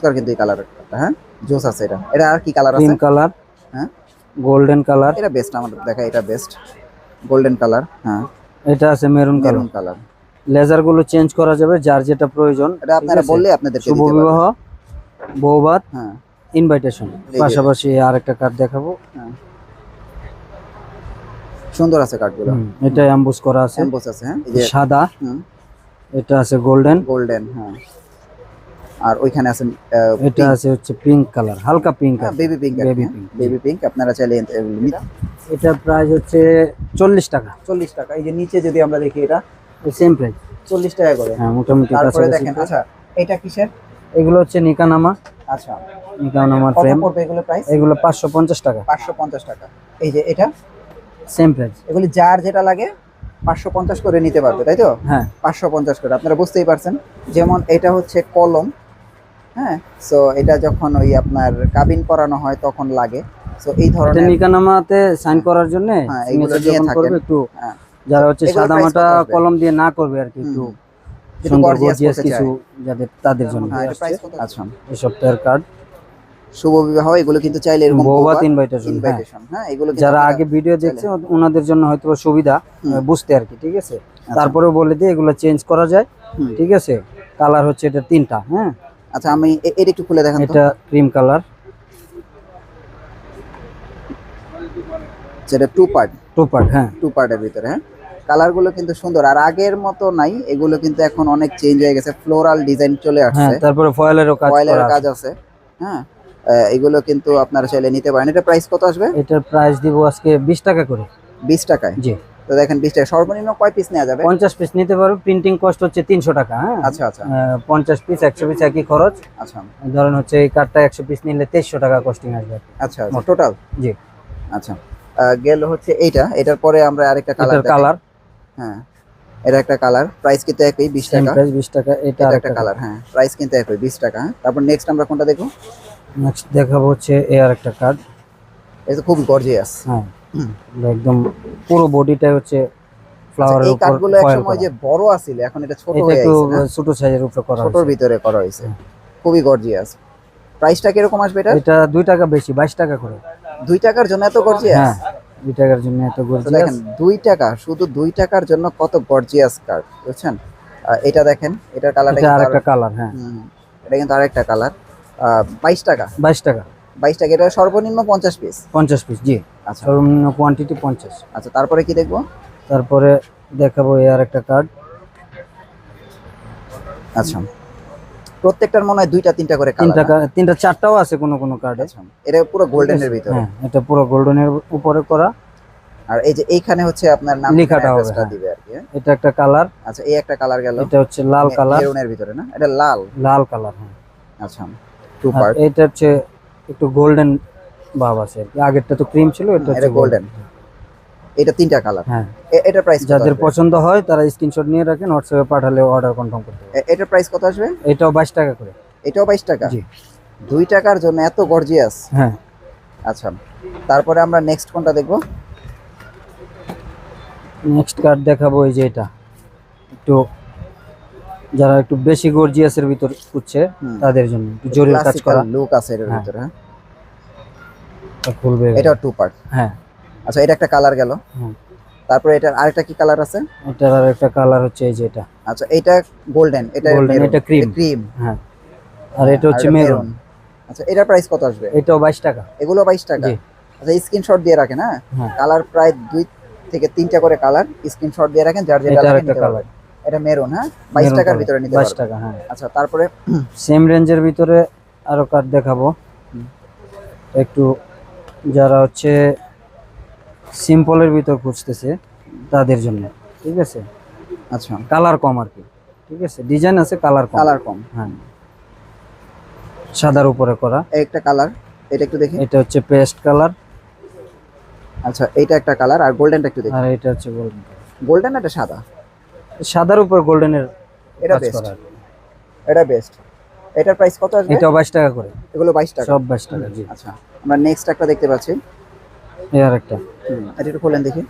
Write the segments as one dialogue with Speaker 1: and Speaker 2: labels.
Speaker 1: চমৎকার কিন্তু এই কালার হ্যাঁ? জোস আছে এটা। এটা আর কি কালার
Speaker 2: ক্রিম
Speaker 1: আছে?
Speaker 2: কালার
Speaker 1: হ্যাঁ?
Speaker 2: গোল্ডেন কালার
Speaker 1: এটা বেস্ট আমাদের দেখা এটা বেস্ট গোল্ডেন কালার হ্যাঁ।
Speaker 2: এটা আছে মেরুন কালার
Speaker 1: মেরুন কালার
Speaker 2: লেজারগুলো চেঞ্জ করা যাবে যার যেটা প্রয়োজন।
Speaker 1: এটা আপনারা? বললে আপনাদেরকে
Speaker 2: শুভ বিবাহ বৌবাদ
Speaker 1: হ্যাঁ।
Speaker 2: ইনভাইটেশন পাশাপাশি আরেকটা কার্ড দেখাবো।
Speaker 1: হ্যাঁ। সুন্দর আছে
Speaker 2: হুম, এটা অ্যাম্বুস করা আছে।
Speaker 1: এমবোস আছে হ্যাঁ?
Speaker 2: সাদা।
Speaker 1: হুম।
Speaker 2: এটা আছে গোল্ডেন
Speaker 1: গোল্ডেন হ্যাঁ। আর ওইখানে আছে
Speaker 2: এটা আছে হচ্ছে পিঙ্ক কালার হালকা pink
Speaker 1: baby pink
Speaker 2: Baby pink,
Speaker 1: baby pink আপনারা চাইলে
Speaker 2: এটা প্রাইস হচ্ছে চল্লিশ টাকা।
Speaker 1: চল্লিশ টাকা। এই যে নিচে যদি আমরা দেখি এটা
Speaker 2: সেম প্রাইস
Speaker 1: চল্লিশ টাকা করে।
Speaker 2: হ্যাঁ মোটামুটি
Speaker 1: তারপরে দেখেন আচ্ছা এটা কিসের?
Speaker 2: এগুলো হচ্ছে নিকানামা।
Speaker 1: আচ্ছা।
Speaker 2: নিকানামার
Speaker 1: কত
Speaker 2: ফ্রেম
Speaker 1: পড়বে এগুলো প্রাইস
Speaker 2: এগুলো পাঁচশো পঞ্চাশ টাকা।
Speaker 1: পাঁচশো পঞ্চাশ টাকা। এই যে এটা?
Speaker 2: সেম প্রাইস
Speaker 1: এগুলি যার যেটা লাগে পাঁচশো পঞ্চাশ করে নিতে পারবে তাই তো?
Speaker 2: হ্যাঁ।
Speaker 1: পাঁচশো পঞ্চাশ করে। আপনারা বুঝতেই পারছেন। যেমন এটা হচ্ছে কলম হ্যাঁ সো এটা যখন ওই আপনার কাবিন করানো হয় তখন লাগে। সো এই ধরনের
Speaker 2: নিকানামাতে সাইন করার জন্য
Speaker 1: হ্যাঁ, এগুলো নিয়ে
Speaker 2: যখন একটু
Speaker 1: হ্যাঁ,
Speaker 2: যারা হচ্ছে
Speaker 1: এগুলোর
Speaker 2: সাদা মাটা কলম দিয়ে না করবে আর কি একটু সুন্দর গর্জিয়াস কিছু যাদের তাদের জন্য
Speaker 1: হ্যাঁ, এটা
Speaker 2: আসছে।
Speaker 1: price কত? আচ্ছা
Speaker 2: এই সপ্তাহের কার্ড
Speaker 1: শুভ বিবাহ এগুলো কিন্তু চাইলে এরকম
Speaker 2: বৌভাত ইনভাইটেশন হ্যাঁ।
Speaker 1: হ্যাঁ এগুলো
Speaker 2: যারা আগে ভিডিও দেখছে ওনাদের জন্য হয়তো সুবিধা বুঝতে আর কি ঠিক আছে? তারপরে বলে দিয়ে এগুলো চেঞ্জ করা যায় ঠিক আছে? কালার হচ্ছে এটা তিনটা হ্যাঁ?
Speaker 1: আচ্ছা আমি এটা একটু খুলে দেখান
Speaker 2: এটা ক্রিম কালার।
Speaker 1: যেটা টু পার্ট
Speaker 2: টু পার্ট হ্যাঁ।
Speaker 1: টু পার্টের ভিতরে হ্যাঁ। কালারগুলো কিন্তু সুন্দর আর আগের মতো নাই এগুলো কিন্তু এখন অনেক চেঞ্জ হয়ে গেছে ফ্লোরাল ডিজাইন চলে
Speaker 2: হ্যাঁ
Speaker 1: আসছে
Speaker 2: তারপরে ফয়েলেরও কাজ
Speaker 1: কয়েলের
Speaker 2: করা
Speaker 1: কাজ আছে হ্যাঁ। এগুলো কিন্তু আপনারা চাইলে নিতে পারেন। এটা প্রাইস কত আসবে।
Speaker 2: এটার প্রাইস দিব আজকে বিশ টাকা করে।
Speaker 1: বিশ টাকায়?
Speaker 2: জি।
Speaker 1: তো দেখেন বিশ টাকা। সর্বনিম্ন কয় পিস নেওয়া যাবে?
Speaker 2: পঞ্চাশ পিস নিতে পারো। প্রিন্টিং কস্ট হচ্ছে তিনশো টাকা হ্যাঁ?
Speaker 1: আচ্ছা আচ্ছা।
Speaker 2: পঞ্চাশ পিস একশো পিস একই খরচ।
Speaker 1: আচ্ছা।
Speaker 2: ধরেন হচ্ছে এই কার্ডটা একশো পিস নিলে তেইশশো টাকা কস্টিং আসবে।
Speaker 1: আচ্ছা আচ্ছা। টোটাল
Speaker 2: জি।
Speaker 1: আচ্ছা। গেল হচ্ছে এইটা। এটার পরে আমরা আরেকটা কালার
Speaker 2: কালার
Speaker 1: হ্যাঁ। এটা একটা কালার প্রাইস কিন্তু একই বিশ টাকা।
Speaker 2: প্রাইস বিশ টাকা। এটা
Speaker 1: একটা কালার হ্যাঁ। প্রাইস কিন্তু একই বিশ টাকা। হ্যাঁ। তারপর নেক্সট আমরা কোনটা দেখব?
Speaker 2: নেক্সট দেখাবো হচ্ছে এ আর একটা কার্ড
Speaker 1: এটা খুব গর্জিয়াস
Speaker 2: হ্যাঁ। একদম পুরো বডিটাই হচ্ছে ফ্লাওয়ারের
Speaker 1: এই
Speaker 2: উপর
Speaker 1: কাঠগুলো
Speaker 2: foil
Speaker 1: একসময় যে বড় আছিল এখন এটা ছোট
Speaker 2: এটা
Speaker 1: হয়ে গেছে না?
Speaker 2: ছোট সাইজের উপরে করা
Speaker 1: ছোটর ভিতরে করা হয়েছে। খুবই গর্জিয়াস প্রাইসটা কীরকম আসবে এটা
Speaker 2: এটা দুই টাকা বেশি বাইশ টাকা করে।
Speaker 1: দুই টাকার জন্য এত গর্জিয়াস
Speaker 2: হ্যাঁ দুই টাকার জন্য এত গর্জিয়াস
Speaker 1: দেখেন দুই টাকা শুধু দুই টাকার জন্য কত গর্জিয়াস কার্ড বুঝছেন? এটা দেখেন এটার কালারটা
Speaker 2: এটা আরেকটা কালার হ্যাঁ।
Speaker 1: এটা কিন্তু আরেকটা কালার বাইশ টাকা।
Speaker 2: বাইশ টাকা।
Speaker 1: বাইশ টাকা এটা সর্বনিম্ন পঞ্চাশ পিস
Speaker 2: পঞ্চাশ পিস জি।
Speaker 1: আচ্ছা।
Speaker 2: সর্বনিম্ন কোয়ান্টিটি পঞ্চাশ।
Speaker 1: আচ্ছা তারপরে কি দেখব?
Speaker 2: তারপরে দেখাবো এই আর একটা কার্ড
Speaker 1: আচ্ছা। প্রত্যেকটার মনে হয় দুইটা তিনটা করে
Speaker 2: তিন
Speaker 1: কালার
Speaker 2: টাকা তিনটা চারটাও আছে কোনো কোনো কার্ডে
Speaker 1: আচ্ছা এটা পুরো গোল্ডেনের ভিতরে।
Speaker 2: হ্যাঁ এটা পুরো গোল্ডেনের উপরে করা।
Speaker 1: আর এই যে এইখানে হচ্ছে আপনার নাম
Speaker 2: লেখাটা হবে, হ্যাঁ।
Speaker 1: দিবে আর কি হ্যাঁ?
Speaker 2: এটা একটা কালার
Speaker 1: আচ্ছা এই একটা কালার গেল।
Speaker 2: এটা হচ্ছে লাল কালার
Speaker 1: মেরুনের ভিতরে না? এটা লাল।
Speaker 2: লাল কালার হ্যাঁ।
Speaker 1: আচ্ছা টু পার্ট
Speaker 2: এটা হচ্ছে একটু গোল্ডেন ভাব আছে আগেরটা তো ক্রিম ছিল এটা
Speaker 1: এটা
Speaker 2: হচ্ছে
Speaker 1: গোল্ডেন এটা তিনটা কালার
Speaker 2: হ্যাঁ।
Speaker 1: এটা প্রাইস
Speaker 2: যাদের পছন্দ হয় তারা স্ক্রিনশট নিয়ে রাখেন হোয়াটসঅ্যাপে পাঠালে অর্ডার কনফার্ম করতে
Speaker 1: এটার প্রাইস কত আসবে?
Speaker 2: এটাও বাইশ টাকা করে।
Speaker 1: এটাও বাইশ টাকা?
Speaker 2: জি।
Speaker 1: দুই টাকার জন্য এত গর্জিয়াস
Speaker 2: হ্যাঁ।
Speaker 1: আচ্ছা তারপরে আমরা নেক্সট কোনটা দেখব?
Speaker 2: নেক্সট কার্ড দেখাবো এই যে এটা। একটু যারা একটু বেশি গর্জিয়াসের ভিতর খুঁজছে তাদের জন্য একটু জরির কাজ করা।
Speaker 1: লুক আছে এটার
Speaker 2: হ্যাঁ।
Speaker 1: ভিতরে হ্যাঁ?
Speaker 2: খুলবে।
Speaker 1: এটা টু পার্ট
Speaker 2: হ্যাঁ।
Speaker 1: আচ্ছা এটা একটা কালার গেল। তারপরে এটার আরেকটা কি কালার আছে?
Speaker 2: এটার আর একটা কালার হচ্ছে এই যে এটা।
Speaker 1: আচ্ছা এটা গোল্ডেন এটা
Speaker 2: Golden, এটা cream।
Speaker 1: ক্রিম
Speaker 2: হ্যাঁ। আর এটা হচ্ছে মেরুন
Speaker 1: আচ্ছা এটার প্রাইস কত আসবে?
Speaker 2: এটাও বাইশ টাকা।
Speaker 1: এগুলো বাইশ টাকা।
Speaker 2: জি।
Speaker 1: আচ্ছা স্ক্রিনশট দিয়ে রাখেন হ্যাঁ?
Speaker 2: হ্যাঁ।
Speaker 1: কালার প্রায় দুই থেকে তিনটা করে কালার স্ক্রিনশট দিয়ে রাখেন যার যেটা লাগে
Speaker 2: আরেকটা
Speaker 1: নিতে
Speaker 2: কালার।
Speaker 1: এটা মেরুন হ্যাঁ? বাইশ টাকার ভিতরে নিতে পারবেন
Speaker 2: টাকা হ্যাঁ।
Speaker 1: আচ্ছা তারপরে
Speaker 2: সেম রেঞ্জের ভিতরে আরও কার্ড দেখাবো। একটু যারা হচ্ছে সিম্পলের ভিতর খুঁজতেছে তাদের জন্য ঠিক আছে?
Speaker 1: আচ্ছা।
Speaker 2: কালার কম আর কি ঠিক আছে? ডিজাইন আছে কালার কম।
Speaker 1: কালার কম।
Speaker 2: হ্যাঁ। সাদার উপরে করা।
Speaker 1: এই একটা কালার এটা একটু দেখি।
Speaker 2: এটা হচ্ছে পেস্ট কালার
Speaker 1: আচ্ছা এইটা একটা কালার আর গোল্ডেনটা একটু দেখি।
Speaker 2: আর এটা হচ্ছে গোল্ডেন
Speaker 1: গোল্ডেন এটা সাদা?
Speaker 2: সাদার উপর গোল্ডেনের
Speaker 1: এটা বেস্ট। এটা বেস্ট এটার প্রাইস কত আসবে?
Speaker 2: এটা বাইশ টাকা করে।
Speaker 1: এগুলো বাইশ টাকা।
Speaker 2: সব বাইশ টাকা জি।
Speaker 1: আচ্ছা আমরা নেক্সট একটা দেখতে পাচ্ছি।
Speaker 2: এই আর একটা।
Speaker 1: এটা একটু খোলেন দেখি।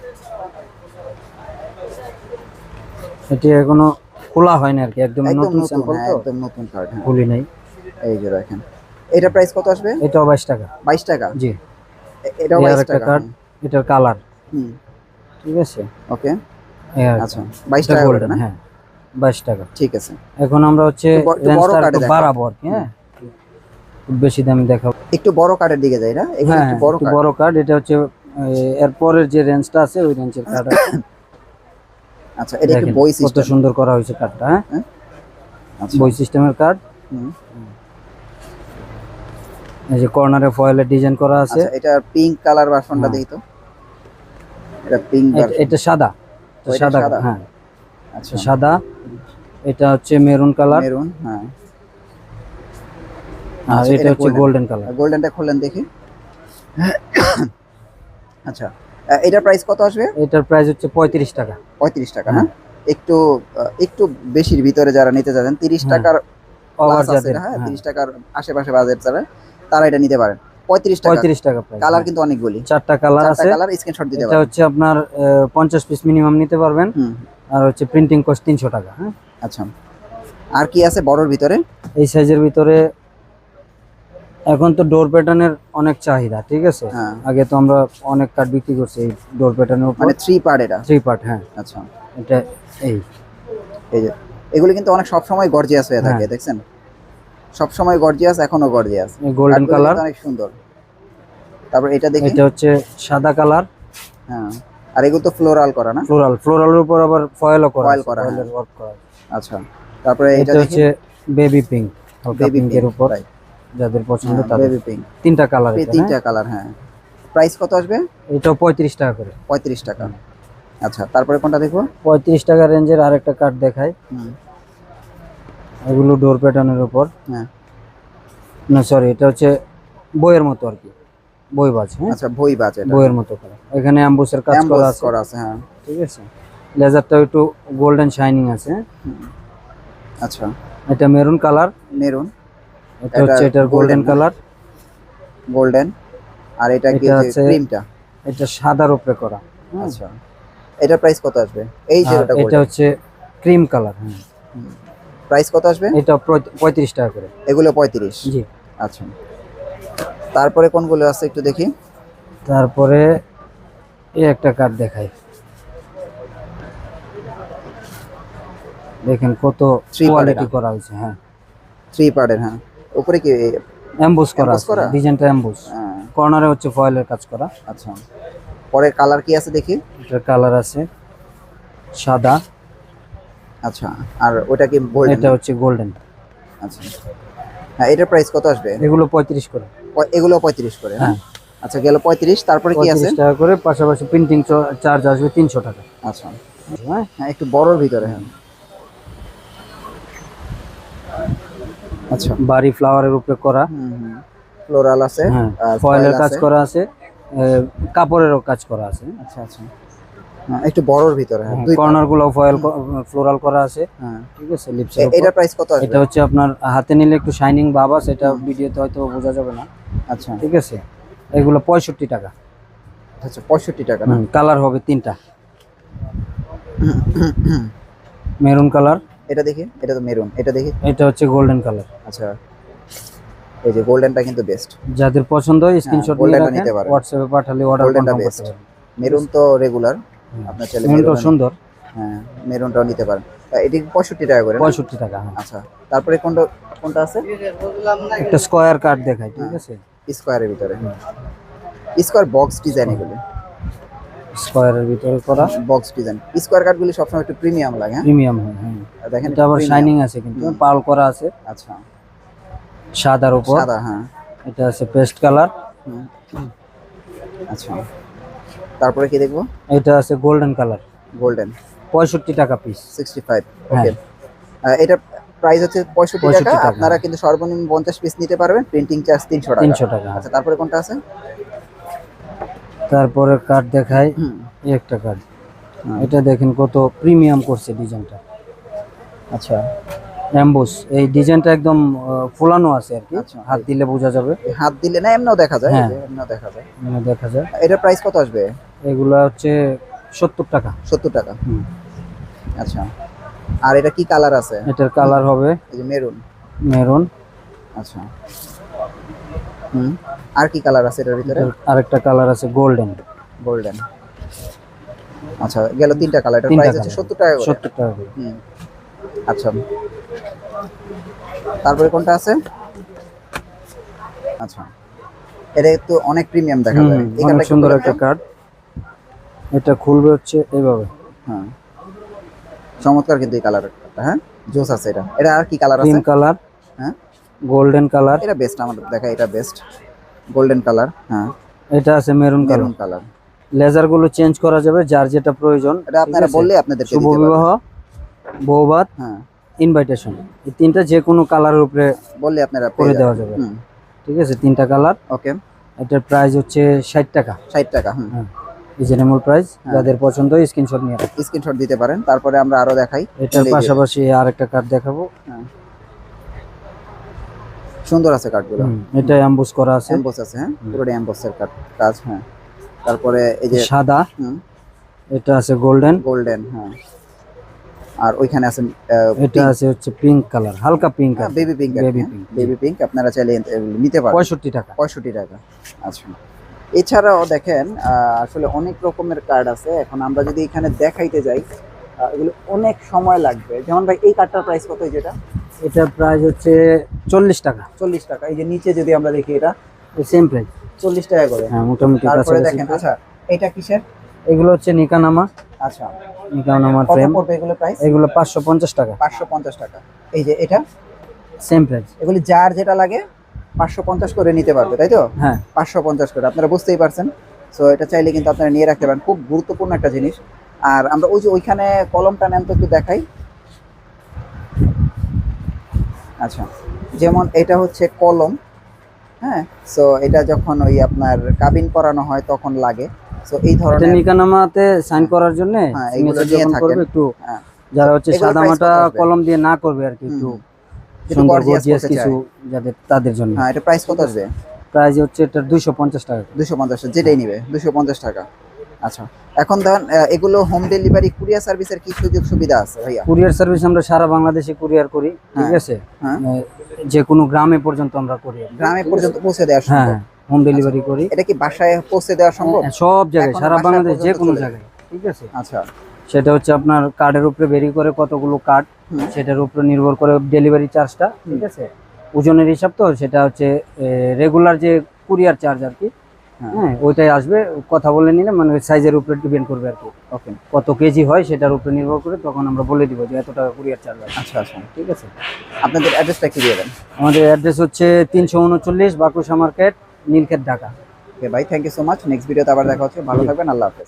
Speaker 2: এটি এখনও খোলা হয়নি আর কি একদম নতুন স্যাম্পল
Speaker 1: হ্যাঁ
Speaker 2: তো?
Speaker 1: একদম নতুন কার্ড হ্যাঁ।
Speaker 2: খুলি নাই।
Speaker 1: এই যে দেখেন এটা প্রাইস কত আসবে?
Speaker 2: এটা বাইশ টাকা।
Speaker 1: বাইশ টাকা?
Speaker 2: জি।
Speaker 1: এটা এটাও
Speaker 2: এই
Speaker 1: বাইশ
Speaker 2: আরেকটা
Speaker 1: টাকা
Speaker 2: কার্ড এটার কালার
Speaker 1: হুম।
Speaker 2: ঠিক আছে?
Speaker 1: ওকে। আচ্ছা বাইশ টাকা
Speaker 2: হ্যাঁ বাইশ টাকা।
Speaker 1: ঠিক আছে।
Speaker 2: এখন আমরা হচ্ছে। বাড়াবো আর কি হ্যাঁ। বেশি দামি দেখাবো।
Speaker 1: একটু বড় কার্ডের দিকে যাই না?
Speaker 2: হ্যাঁ
Speaker 1: একটু
Speaker 2: হ্যাঁ,
Speaker 1: বড় কার্ড
Speaker 2: বড় কার্ড এটা হচ্ছে এরপরের যে রেঞ্জটা আছে ওই রেঞ্জের কার্ড
Speaker 1: আচ্ছা এটা একটু বই
Speaker 2: কত সুন্দর করা হয়েছে কার্ডটা হ্যাঁ?
Speaker 1: আচ্ছা।
Speaker 2: বই সিস্টেমের কার্ড এই যে কর্নারে ফয়েলের ডিজাইন করা আছে।
Speaker 1: আচ্ছা এটা পিঙ্ক কালার ভার্সনটা
Speaker 2: হ্যাঁ।
Speaker 1: তো। এটা পিঙ্ক
Speaker 2: এটা- সাদা। সাদা? হ্যাঁ।
Speaker 1: আচ্ছা।
Speaker 2: সাদা এটা হচ্ছে মেরুন কালার।
Speaker 1: মেরুন হ্যাঁ।
Speaker 2: আর
Speaker 1: আচ্ছা,
Speaker 2: এটা হচ্ছে গোল্ডেন কালার
Speaker 1: গোল্ডেনটা খুললেন দেখি। আচ্ছা এটার প্রাইস কত আসবে?
Speaker 2: এটার প্রাইস হচ্ছে পঁয়ত্রিশ টাকা।
Speaker 1: পঁয়ত্রিশ টাকা না
Speaker 2: হ্যাঁ।
Speaker 1: একটু একটু বেশির ভিতরে যারা নিতে চাচ্ছেন তিরিশ
Speaker 2: হ্যাঁ,
Speaker 1: টাকার
Speaker 2: ওভার যাদের
Speaker 1: হ্যাঁ
Speaker 2: হ্যাঁ,
Speaker 1: তিরিশ টাকার আশেপাশে বাজেট যারা তারা এটা নিতে পারেন। পঁয়ত্রিশ টাকা।
Speaker 2: পঁয়ত্রিশ টাকা
Speaker 1: কালার কিন্তু অনেকগুলি
Speaker 2: চারটা কালার আছে।
Speaker 1: কালার স্ক্রিনশট দিতে
Speaker 2: এটা হচ্ছে আপনার পঞ্চাশ পিস মিনিমাম নিতে পারবেন। আর হচ্ছে প্রিন্টিং কস্ট তিনশো টাকা হ্যাঁ।
Speaker 1: আচ্ছা। আর কি আছে বড়র ভিতরে?
Speaker 2: এই সাইজের ভিতরে এখন তো ডোর প্যাটার্নের অনেক চাহিদা ঠিক আছে?
Speaker 1: হ্যাঁ।
Speaker 2: আগে তো আমরা অনেক কার্ড বিক্রি করছি এই ডোর প্যাটার্নের উপর।
Speaker 1: মানে থ্রি পার্ট এটা?
Speaker 2: থ্রি পার্ট হ্যাঁ।
Speaker 1: আচ্ছা।
Speaker 2: এটা এই।
Speaker 1: এই যে এগুলো কিন্তু অনেক সব সময় গর্জিয়াস হয়ে থাকে
Speaker 2: হ্যাঁ।
Speaker 1: দেখছেন? সব সময় গর্জিয়াস এখনও গর্জিয়াস
Speaker 2: গোল্ডেন কালার
Speaker 1: অনেক সুন্দর। তারপর এটা দেখি।
Speaker 2: এটা হচ্ছে সাদা কালার
Speaker 1: হ্যাঁ। আর এগুলো তো ফ্লোরাল করা না?
Speaker 2: ফ্লোরাল ফ্লোরালের উপর আবার ফয়েলও করা আছে,
Speaker 1: করা,
Speaker 2: এর
Speaker 1: হ্যাঁ।
Speaker 2: করা
Speaker 1: আচ্ছা। তারপরে এটা
Speaker 2: হচ্ছে বেবি পিঙ্ক হালকা পিঙ্কের উপর। যাদের পছন্দ তাদের।
Speaker 1: বেবি পিঙ্ক
Speaker 2: তিনটা কালার
Speaker 1: তিনটা কালার হ্যাঁ। প্রাইস কত আসবে?
Speaker 2: এটা পঁয়ত্রিশ টাকা করে।
Speaker 1: পঁয়ত্রিশ টাকা। আচ্ছা তারপরে কোনটা দেখব?
Speaker 2: পঁয়ত্রিশ টাকা রেঞ্জের আরেকটা কার্ড দেখাই।
Speaker 1: হুম,
Speaker 2: এগুলো ডোর প্যাটার্নের উপর।
Speaker 1: হ্যাঁ।
Speaker 2: না সরি এটা হচ্ছে বইয়ের মতো আর কি। বই বাজ হ্যাঁ?
Speaker 1: আচ্ছা বই বাজ
Speaker 2: বইয়ের মতো করা। এখানে অ্যাম্বুসের কাজ করা আছে।
Speaker 1: করা আছে হ্যাঁ।
Speaker 2: ঠিক আছে? লেজারটাও একটু গোল্ডেন শাইনিং আছে।
Speaker 1: আচ্ছা।
Speaker 2: এটা মেরুন কালার
Speaker 1: মেরুন
Speaker 2: এটা হচ্ছে এটার গোল্ডেন কালার
Speaker 1: গোল্ডেন আর এটা কি
Speaker 2: আছে-
Speaker 1: ক্রিমটা
Speaker 2: এটা সাদার উপরে করা।
Speaker 1: আচ্ছা। এটা প্রাইস কত আসবে? এই যে এটা
Speaker 2: এটা হচ্ছে ক্রিম কালার হ্যাঁ
Speaker 1: প্রাইস কত আসবে?
Speaker 2: এটা পঁয়- পঁয়ত্রিশ টাকা করে।
Speaker 1: এগুলো পঁয়ত্রিশ?
Speaker 2: জি।
Speaker 1: আচ্ছা। তারপরে কোনগুলো আছে একটু দেখি।
Speaker 2: তারপরে এই একটা কার্ড দেখাই। দেখেন কত কোয়ালিটি করা হয়েছে হ্যাঁ।
Speaker 1: থ্রি পার্টের হ্যাঁ। উপরে কি
Speaker 2: এমবোস করা আছে
Speaker 1: করা?
Speaker 2: ডিজাইনটা এমবোস
Speaker 1: হ্যাঁ,
Speaker 2: কর্নারে হচ্ছে ফয়েলের কাজ করা।
Speaker 1: আচ্ছা। পরে কালার কি আছে দেখি?
Speaker 2: এটার কালার আছে সাদা।
Speaker 1: আচ্ছা আর ওটা কি গোল্ডেন
Speaker 2: এটা হচ্ছে গোল্ডেন
Speaker 1: আচ্ছা। হ্যাঁ এটার প্রাইস কত আসবে?
Speaker 2: এগুলো পঁয়ত্রিশ করে।
Speaker 1: এগুলো পঁয়ত্রিশ করে হ্যাঁ?
Speaker 2: হ্যাঁ।
Speaker 1: আচ্ছা গেল পঁয়ত্রিশ তারপরে কি আছে?
Speaker 2: টাকা করে পাশাপাশি প্রিন্টিং চার্জ আসবে তিনশো টাকা।
Speaker 1: আচ্ছা।
Speaker 2: হ্যাঁ
Speaker 1: একটু বড়র ভিতরে হ্যাঁ। আচ্ছা।
Speaker 2: বাড়ি ফ্লাওয়ারের উপরে করা।
Speaker 1: হুম ফ্লোরাল আছে
Speaker 2: হ্যাঁ ফয়েলের কাজ করা আছে কাপড়েরও কাজ করা আছে।
Speaker 1: আচ্ছা আচ্ছা। একটু বড়র ভিতরে হ্যাঁ দুই
Speaker 2: কর্নারগুলো ফয়েল ফ্লোরাল করা আছে।
Speaker 1: হ্যাঁ।
Speaker 2: ঠিক আছে লিপস
Speaker 1: এ- এটার প্রাইস কত আসবে?
Speaker 2: এটা হচ্ছে আপনার হাতে নিলে একটু শাইনিং ভাব আছে এটা ভিডিওতে হয়তো বোঝা যাবে না।
Speaker 1: আচ্ছা।
Speaker 2: ঠিক আছে এগুলো পঁয়ষট্টি টাকা।
Speaker 1: আচ্ছা পঁয়ষট্টি টাকা না?
Speaker 2: কালার হবে তিনটা। মেরুন কালার
Speaker 1: এটা দেখি এটা তো মেরুন এটা দেখি।
Speaker 2: এটা হচ্ছে গোল্ডেন কালার
Speaker 1: আচ্ছা এই যে গোল্ডেনটা কিন্তু বেস্ট
Speaker 2: যাদের পছন্দ হয় স্ক্রিনশট নিয়ে রাখেন। হোয়াটসঅ্যাপে পাঠালে অর্ডার করতে পারবেন।
Speaker 1: মেরুন তো রেগুলার আপনার ছেলে
Speaker 2: মেরুনটাও
Speaker 1: মেরুন
Speaker 2: সুন্দর।
Speaker 1: হ্যাঁ মেরুনটাও নিতে পারেন। এটি পঁয়ষট্টি টাকা করে?
Speaker 2: পঁয়ষট্টি টাকা হ্যাঁ।
Speaker 1: আচ্ছা তারপরে কোনটা কোনটা আছে?
Speaker 2: একটা স্কোয়ার কার্ড দেখাই ঠিক আছে?
Speaker 1: স্কোয়ারের ভিতরে। স্কোয়ার বক্স ডিজাইন এগুলো।
Speaker 2: স্কোয়ারের ভিতরে করা।
Speaker 1: Box design. স্কোয়ার কার্ডগুলি সবসময় একটু প্রিমিয়াম লাগে হ্যাঁ?
Speaker 2: প্রিমিয়াম হয় হ্যাঁ।
Speaker 1: দেখেন
Speaker 2: এটা আবার শাইনিং আছে কিন্তু পাল করা আছে।
Speaker 1: আচ্ছা।
Speaker 2: সাদার উপর।
Speaker 1: সাদা হ্যাঁ।
Speaker 2: এটা আছে পেস্ট কালার।
Speaker 1: আচ্ছা। তারপরে কি দেখব?
Speaker 2: এটা আছে গোল্ডেন কালার
Speaker 1: গোল্ডেন
Speaker 2: পঁয়ষট্টি টাকা পিস
Speaker 1: সিক্সটি ফাইভ। ওকে এটা প্রাইস হচ্ছে পঁয়ষট্টি
Speaker 2: 65
Speaker 1: টাকা। আপনারা কিন্তু সর্বনিম্ন পঞ্চাশ পিস নিতে পারবেন। প্রিন্টিং চার্জ তিনশো টাকা।
Speaker 2: তিনশো টাকা।
Speaker 1: আচ্ছা তারপরে কোনটা আছে?
Speaker 2: তারপরে কার্ড দেখাই। একটা কার্ড এটা দেখেন কত প্রিমিয়াম করছে ডিজাইনটা
Speaker 1: আচ্ছা।
Speaker 2: অ্যাম্বুস এই ডিজাইনটা একদম ফুলানো আছে আর কি।
Speaker 1: আচ্ছা।
Speaker 2: হাত দিলে বোঝা যাবে।
Speaker 1: হাত দিলে না এমনিও দেখা যায়।
Speaker 2: হ্যাঁ।
Speaker 1: এমনিও দেখা যায়।
Speaker 2: মানে দেখা যায়।
Speaker 1: এটার প্রাইস কত আসবে?
Speaker 2: এগুলা হচ্ছে সত্তর টাকা।
Speaker 1: সত্তর টাকা।
Speaker 2: হুম।
Speaker 1: আচ্ছা। আর এটা কি কালার আছে?
Speaker 2: এটার কালার হবে
Speaker 1: এই যে মেরুন।
Speaker 2: মেরুন।
Speaker 1: আচ্ছা। হুম। আর কি কালার আছে এটার ভিতরে?
Speaker 2: আরেকটা কালার আছে গোল্ডেন।
Speaker 1: গোল্ডেন। আচ্ছা গেল তিনটা কালার। এটার প্রাইস আছে
Speaker 2: colour।
Speaker 1: সত্তর টাকা করে।
Speaker 2: সত্তর টাকা করে।
Speaker 1: হুম। আচ্ছা। তারপরে কোনটা আছে? আচ্ছা। এটা তো অনেক প্রিমিয়াম দেখা যায়। এই
Speaker 2: সুন্দর
Speaker 1: একটা
Speaker 2: কার্ড এটা খুলবে হচ্ছে এইভাবে
Speaker 1: হ্যাঁ। চমৎকার কিন্তু এই কালারটা হ্যাঁ? জোস আছে এটা। এটা আর কি কালার আছে?
Speaker 2: ক্রিম কালার
Speaker 1: হ্যাঁ?
Speaker 2: গোল্ডেন কালার
Speaker 1: এটা বেস্ট আমাদের দেখা এটা বেস্ট গোল্ডেন কালার হ্যাঁ।
Speaker 2: এটা আছে মেরুন কালার
Speaker 1: মেরুন কালার
Speaker 2: লেজারগুলো চেঞ্জ করা যাবে যার যেটা প্রয়োজন।
Speaker 1: এটা আপনারা? বললে আপনাদেরকে
Speaker 2: শুভ বিবাহ বৌবাদ
Speaker 1: হ্যাঁ।
Speaker 2: ইনভাইটেশন এই তিনটা যে কোনো কালারের উপরে
Speaker 1: বললে আপনারা
Speaker 2: করে দেওয়া যাবে। ঠিক আছে তিনটা কালার
Speaker 1: ওকে
Speaker 2: এটার প্রাইস হচ্ছে ষাট টাকা।
Speaker 1: ষাট টাকা হুম।
Speaker 2: হ্যাঁ। রিজনেবল প্রাইস
Speaker 1: হ্যাঁ।
Speaker 2: যাদের পছন্দ স্ক্রিনশট নিয়ে।
Speaker 1: স্ক্রিনশট দিতে পারেন তারপরে আমরা আরও দেখাই।
Speaker 2: এটার পাশাপাশি আরেকটা কার্ড দেখাবো।
Speaker 1: হ্যাঁ। সুন্দর আছে কার্ডগুলো
Speaker 2: এটা অ্যাম্বুস করা আছে।
Speaker 1: এমবস আছে হ্যাঁ? পুরোটা এমবসের কাজ কাজ হ্যাঁ। তারপরে এই যে
Speaker 2: সাদা। এটা আছে গোল্ডেন
Speaker 1: গোল্ডেন হ্যাঁ। আর ওইখানে আছে
Speaker 2: এটা আছে হচ্ছে পিঙ্ক কালার হালকা pink
Speaker 1: baby pink
Speaker 2: Baby pink,
Speaker 1: baby pink আপনারা চাইলে নিতে পারেন।
Speaker 2: পঁয়ষট্টি টাকা।
Speaker 1: পঁয়ষট্টি টাকা আচ্ছা। এছাড়াও দেখেন আসলে অনেক রকমের কার্ড আছে। এখন আমরা যদি এখানে দেখাইতে যাই এগুলো অনেক সময় লাগবে। যেমন ভাই এই কার্ডটার প্রাইস কত যেটা?
Speaker 2: এটা প্রাইস হচ্ছে চল্লিশ টাকা।
Speaker 1: চল্লিশ টাকা। এই যে নিচে যদি আমরা দেখি এটা
Speaker 2: সেম প্রাইস
Speaker 1: চল্লিশ টাকা করে।
Speaker 2: হ্যাঁ মোটামুটি
Speaker 1: তারপরে দেখেন আচ্ছা এটা কিসের?
Speaker 2: এগুলো হচ্ছে নিকানামা।
Speaker 1: আচ্ছা।
Speaker 2: নিকানামা
Speaker 1: কত এগুলো প্রাইস
Speaker 2: এগুলো পাঁচশো পঞ্চাশ টাকা।
Speaker 1: পাঁচশো পঞ্চাশ টাকা। এই যে এটা?
Speaker 2: সেম প্রাইস
Speaker 1: এগুলি যার যেটা লাগে পাঁচশো পঞ্চাশ করে নিতে পারবে তাই তো?
Speaker 2: হ্যাঁ।
Speaker 1: পাঁচশো পঞ্চাশ করে আপনারা বুঝতেই পারছেন। সো এটা চাইলে কিন্তু আপনারা নিয়ে রাখতে পারেন। খুব গুরুত্বপূর্ণ একটা জিনিস। আর আমরা ওই যে ওইখানে কলমটা নেন তো একটু দেখাই। আচ্ছা যেমন এটা হচ্ছে কলম। হ্যাঁ সো এটা যখন ওই আপনার কাবিন করানো হয় তখন লাগে। সো এই ধরনের
Speaker 2: নিকানামাতে সাইন করার জন্য
Speaker 1: হ্যাঁ, এগুলো নিয়ে
Speaker 2: যখন
Speaker 1: থাকেন।
Speaker 2: একটু
Speaker 1: হ্যাঁ,
Speaker 2: যারা হচ্ছে সাদা মাটা কলম দিয়ে না করবে আর কি। একটু। সুন্দর গর্জিয়াস কিছু যাদের তাদের জন্য।
Speaker 1: হ্যাঁ এটা প্রাইস কত আসবে?
Speaker 2: প্রাইস হচ্ছে এটা দুইশো পঞ্চাশ টাকা।
Speaker 1: দুশো পঞ্চাশ যেটাই নিবে দুশো টাকা। আচ্ছা এখন ধরেন এগুলো হোম ডেলিভারি কুরিয়ার সার্ভিসের কি সুযোগ সুবিধা আছে ভাইয়া?
Speaker 2: কুরিয়ার সার্ভিস আমরা সারা বাংলাদেশে কুরিয়ার করি ঠিক
Speaker 1: হ্যাঁ,
Speaker 2: আছে?
Speaker 1: হ্যাঁ।
Speaker 2: যে কোনো গ্রামে পর্যন্ত আমরা করি।
Speaker 1: গ্রামে পর্যন্ত পৌঁছে দেওয়া সম্ভব?
Speaker 2: হোম ডেলিভারি করি।
Speaker 1: এটা কি বাসায় পৌঁছে দেওয়া সম্ভব?
Speaker 2: সব জায়গায় সারা বাংলাদেশ যে কোনো জায়গায় ঠিক আছে?
Speaker 1: আচ্ছা।
Speaker 2: সেটা হচ্ছে আপনার কার্ডের উপরে ভেরি করে কতগুলো কার্ড। সেটার উপরে নির্ভর করে ডেলিভারি চার্জটা ঠিক আছে? ওজনের হিসাব তো সেটা হচ্ছে রেগুলার যে কুরিয়ার চার্জ আর কি
Speaker 1: হ্যাঁ।
Speaker 2: হ্যাঁ ওইটাই আসবে কথা বলে নিলে মানে সাইজের উপরে ডিপেন্ড করবে আর কি।
Speaker 1: ওকে
Speaker 2: কত কেজি হয় সেটার উপরে নির্ভর করে তখন আমরা বলে দিব যে এত টাকা কুরিয়ার চার্জ
Speaker 1: আচ্ছা আচ্ছা।
Speaker 2: ঠিক আছে?
Speaker 1: আপনাদের অ্যাড্রেসটা কি দিয়ে দেন?
Speaker 2: আমাদের অ্যাড্রেস হচ্ছে তিনশো উনচল্লিশ বাকুশা মার্কেট নীলক্ষেত ঢাকা।
Speaker 1: ওকে ভাই thank you so much next ভিডিওতে আবার দেখা হচ্ছে। ভালো থাকবেন আল্লাহ হাফেজ।